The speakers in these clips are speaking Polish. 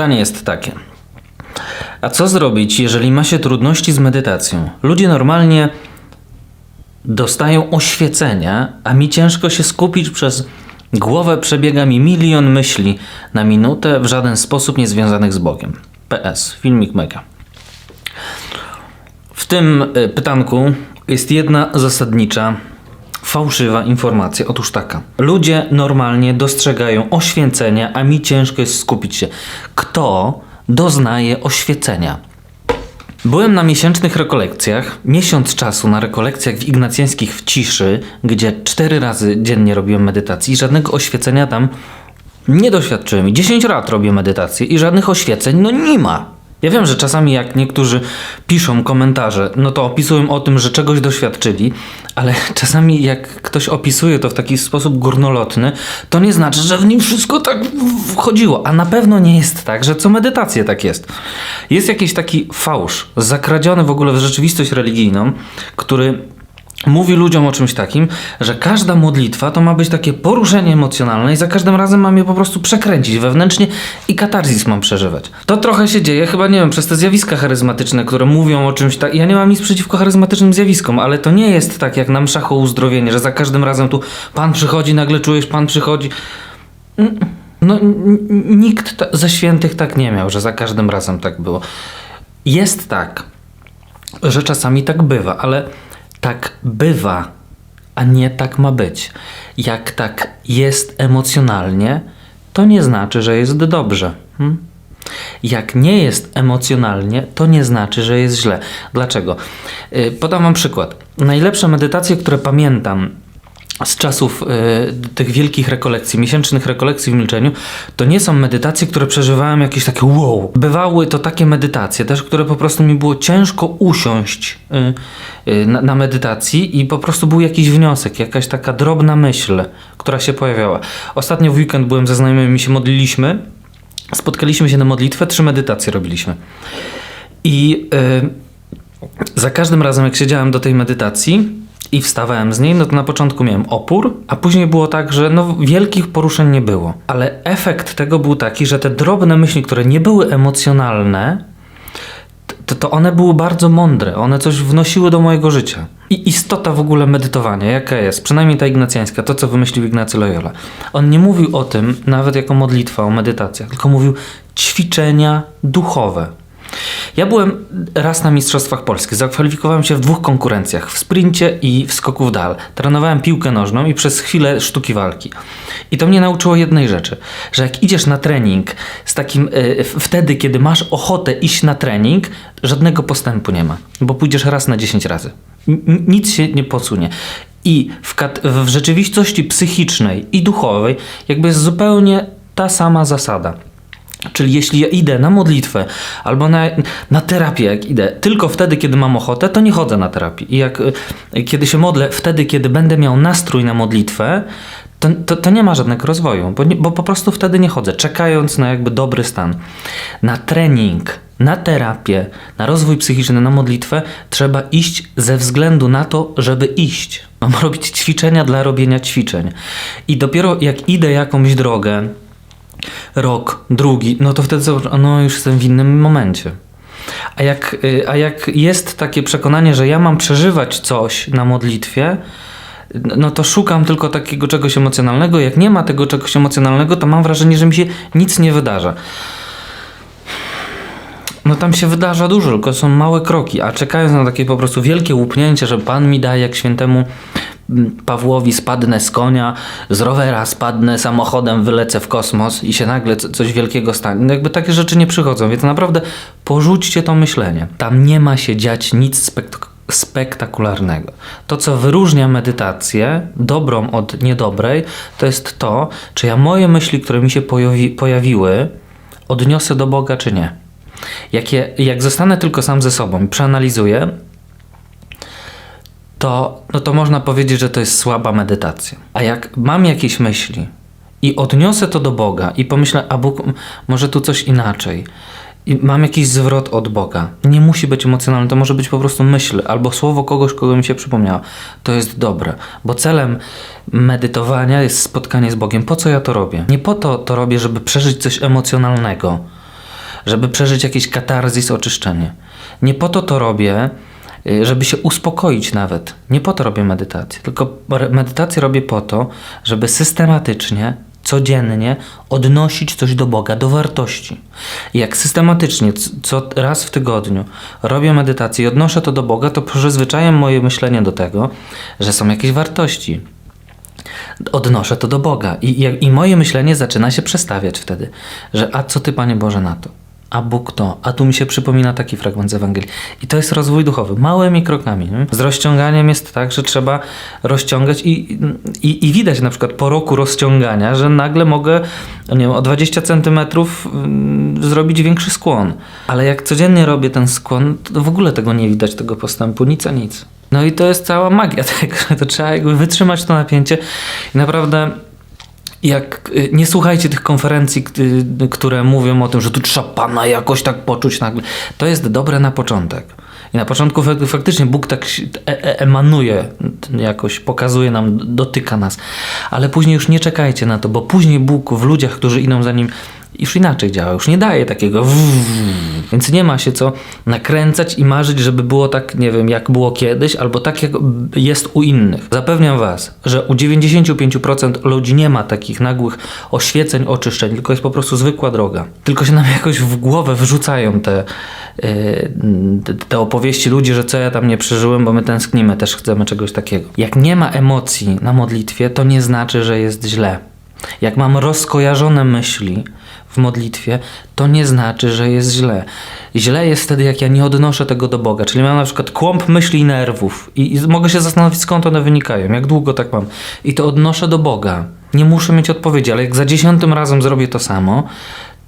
Pytanie jest takie. A co zrobić, jeżeli ma się trudności z medytacją? Ludzie normalnie dostają oświecenia, a mi ciężko się skupić przez głowę przebiega mi milion myśli na minutę w żaden sposób nie związanych z Bogiem. PS, filmik mega. W tym y, pytanku jest jedna zasadnicza, fałszywa informacja. Otóż taka. Ludzie normalnie dostrzegają oświecenia, a mi ciężko jest skupić się. Kto doznaje oświecenia? Byłem na miesięcznych rekolekcjach, miesiąc czasu na rekolekcjach w ignacjańskich w ciszy, gdzie cztery razy dziennie robiłem medytacji i żadnego oświecenia tam nie doświadczyłem. 10 lat robię medytację i żadnych oświeceń no nie ma. Ja wiem, że czasami jak niektórzy piszą komentarze, no to opisują o tym, że czegoś doświadczyli, ale czasami jak ktoś opisuje to w taki sposób górnolotny, to nie znaczy, że w nim wszystko tak wchodziło. A na pewno nie jest tak, że co medytację tak jest. Jest jakiś taki fałsz, zakradziony w ogóle w rzeczywistość religijną, który mówi ludziom o czymś takim, że każda modlitwa to ma być takie poruszenie emocjonalne i za każdym razem mam je po prostu przekręcić wewnętrznie i katarzis mam przeżywać. To trochę się dzieje, chyba nie wiem, przez te zjawiska charyzmatyczne, które mówią o czymś tak. Ja nie mam nic przeciwko charyzmatycznym zjawiskom, ale to nie jest tak jak na mszach o uzdrowienie, że za każdym razem tu pan przychodzi, nagle czujesz, pan przychodzi. No, nikt ta- ze świętych tak nie miał, że za każdym razem tak było. Jest tak, że czasami tak bywa, ale tak bywa, a nie tak ma być. Jak tak jest emocjonalnie, to nie znaczy, że jest dobrze. Hmm? Jak nie jest emocjonalnie, to nie znaczy, że jest źle. Dlaczego? Yy, Podam Wam przykład. Najlepsze medytacje, które pamiętam z czasów y, tych wielkich rekolekcji, miesięcznych rekolekcji w milczeniu, to nie są medytacje, które przeżywałem jakieś takie wow. Bywały to takie medytacje też, które po prostu mi było ciężko usiąść y, y, na, na medytacji i po prostu był jakiś wniosek, jakaś taka drobna myśl, która się pojawiała. Ostatnio w weekend byłem ze znajomymi, się modliliśmy, spotkaliśmy się na modlitwę, trzy medytacje robiliśmy. I y, za każdym razem, jak siedziałem do tej medytacji i wstawałem z niej, no to na początku miałem opór, a później było tak, że no, wielkich poruszeń nie było. Ale efekt tego był taki, że te drobne myśli, które nie były emocjonalne, to, to one były bardzo mądre, one coś wnosiły do mojego życia. I istota w ogóle medytowania, jaka jest, przynajmniej ta ignacjańska, to co wymyślił Ignacy Loyola. On nie mówił o tym nawet jako modlitwa, o medytacjach, tylko mówił ćwiczenia duchowe. Ja byłem raz na Mistrzostwach Polski. Zakwalifikowałem się w dwóch konkurencjach, w sprincie i w skoku w dal. Trenowałem piłkę nożną i przez chwilę sztuki walki. I to mnie nauczyło jednej rzeczy, że jak idziesz na trening z takim y, wtedy, kiedy masz ochotę iść na trening, żadnego postępu nie ma, bo pójdziesz raz na 10 razy. N- nic się nie posunie. I w, w rzeczywistości psychicznej i duchowej jakby jest zupełnie ta sama zasada. Czyli jeśli ja idę na modlitwę albo na, na terapię, jak idę tylko wtedy, kiedy mam ochotę, to nie chodzę na terapię. I jak y, kiedy się modlę, wtedy, kiedy będę miał nastrój na modlitwę, to, to, to nie ma żadnego rozwoju, bo, nie, bo po prostu wtedy nie chodzę, czekając na jakby dobry stan. Na trening, na terapię, na rozwój psychiczny, na modlitwę trzeba iść ze względu na to, żeby iść. Mam robić ćwiczenia dla robienia ćwiczeń. I dopiero jak idę jakąś drogę, rok, drugi, no to wtedy no już jestem w innym momencie. A jak, y, a jak jest takie przekonanie, że ja mam przeżywać coś na modlitwie, no to szukam tylko takiego czegoś emocjonalnego. Jak nie ma tego czegoś emocjonalnego, to mam wrażenie, że mi się nic nie wydarza. No tam się wydarza dużo, tylko są małe kroki, a czekając na takie po prostu wielkie łupnięcie, że Pan mi daje jak świętemu Pawłowi spadnę z konia, z rowera spadnę samochodem, wylecę w kosmos i się nagle co- coś wielkiego stanie. No jakby takie rzeczy nie przychodzą, więc naprawdę porzućcie to myślenie. Tam nie ma się dziać nic spek- spektakularnego. To, co wyróżnia medytację, dobrą od niedobrej, to jest to, czy ja moje myśli, które mi się pojawi- pojawiły, odniosę do Boga, czy nie. Jak, je, jak zostanę tylko sam ze sobą i przeanalizuję, to, no to można powiedzieć, że to jest słaba medytacja. A jak mam jakieś myśli i odniosę to do Boga i pomyślę, a Bóg może tu coś inaczej. I mam jakiś zwrot od Boga. Nie musi być emocjonalny, to może być po prostu myśl albo słowo kogoś, kogo mi się przypomniało. To jest dobre, bo celem medytowania jest spotkanie z Bogiem. Po co ja to robię? Nie po to to robię, żeby przeżyć coś emocjonalnego żeby przeżyć jakiś katarzis, oczyszczenie. Nie po to to robię, żeby się uspokoić nawet. Nie po to robię medytację, tylko medytację robię po to, żeby systematycznie, codziennie odnosić coś do Boga, do wartości. I jak systematycznie, co raz w tygodniu robię medytację i odnoszę to do Boga, to przyzwyczajam moje myślenie do tego, że są jakieś wartości odnoszę to do Boga. I, i, I moje myślenie zaczyna się przestawiać wtedy, że a co ty, Panie Boże, na to? A Bóg to, a tu mi się przypomina taki fragment z Ewangelii. I to jest rozwój duchowy, małymi krokami. Nie? Z rozciąganiem jest tak, że trzeba rozciągać i, i, i widać na przykład po roku rozciągania, że nagle mogę nie wiem, o 20 centymetrów mm, zrobić większy skłon. Ale jak codziennie robię ten skłon, to w ogóle tego nie widać, tego postępu, nic a nic. No i to jest cała magia tego, to trzeba jakby wytrzymać to napięcie i naprawdę jak y, nie słuchajcie tych konferencji, y, które mówią o tym, że tu trzeba Pana jakoś tak poczuć nagle. To jest dobre na początek. I na początku fak- faktycznie Bóg tak e- e- emanuje, jakoś pokazuje nam, dotyka nas. Ale później już nie czekajcie na to, bo później Bóg w ludziach, którzy idą za Nim, już inaczej działa, już nie daje takiego więc nie ma się co nakręcać i marzyć, żeby było tak, nie wiem, jak było kiedyś, albo tak, jak jest u innych. Zapewniam Was, że u 95% ludzi nie ma takich nagłych oświeceń, oczyszczeń, tylko jest po prostu zwykła droga. Tylko się nam jakoś w głowę wrzucają te, yy, te opowieści ludzi, że co ja tam nie przeżyłem, bo my tęsknimy, też chcemy czegoś takiego. Jak nie ma emocji na modlitwie, to nie znaczy, że jest źle. Jak mam rozkojarzone myśli w modlitwie, to nie znaczy, że jest źle. Źle jest wtedy, jak ja nie odnoszę tego do Boga. Czyli mam na przykład kłąb myśli i nerwów i, i mogę się zastanowić, skąd one wynikają, jak długo tak mam. I to odnoszę do Boga. Nie muszę mieć odpowiedzi, ale jak za dziesiątym razem zrobię to samo,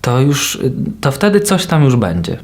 to już, to wtedy coś tam już będzie.